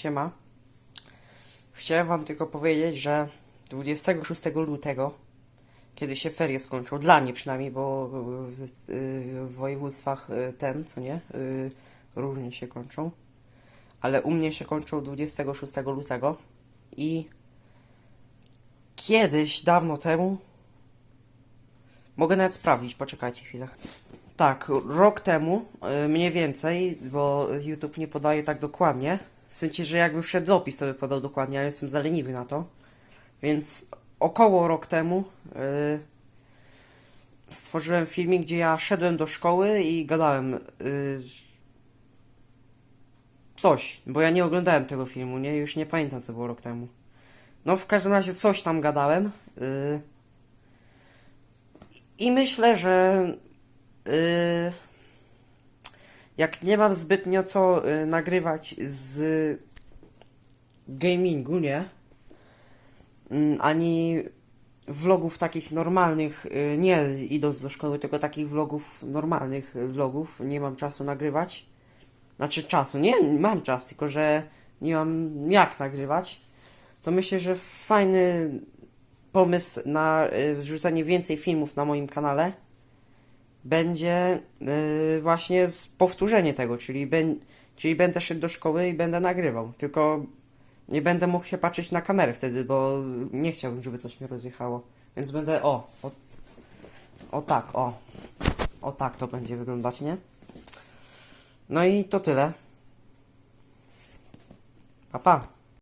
siema. Chciałem wam tylko powiedzieć, że 26 lutego, kiedy się ferie skończą, dla mnie przynajmniej, bo w, województwach y, ten, co nie, y, różnie się kończą, ale u mnie się kończą 26 lutego i kiedyś, dawno temu, mogę nawet sprawdzić, poczekajcie chwilę. Tak, rok temu, y, mniej więcej, bo YouTube nie podaje tak dokładnie. W sensie, że jakby wszedł opis, to by podał dokładnie, ale jestem zaleniwy na to. Więc około rok temu y, stworzyłem filmik, gdzie ja szedłem do szkoły i gadałem y, coś, bo ja nie oglądałem tego filmu, nie? Już nie pamiętam, co było rok temu. No, w każdym razie coś tam gadałem. y, I myślę, że y, jak nie mam zbytnio co y, nagrywać z gamingu, nie? Mm, Ani vlogów takich normalnych, y, nie idąc do szkoły, tylko takich vlogów, normalnych vlogów, nie mam czasu nagrywać. Znaczy czasu, nie, mam czas, tylko że nie mam jak nagrywać. To myślę, że fajny pomysł na y, wrzucenie więcej filmów na moim kanale będzie y, właśnie z powtórzenie tego, czyli, ben, czyli będę szedł do szkoły i będę nagrywał. Tylko nie będę mógł się patrzeć na kamerę wtedy, bo nie chciałbym, żeby coś mnie rozjechało. Więc będę, o, o, o tak, o. O tak to będzie wyglądać, nie? No i to tyle. Pa, pa.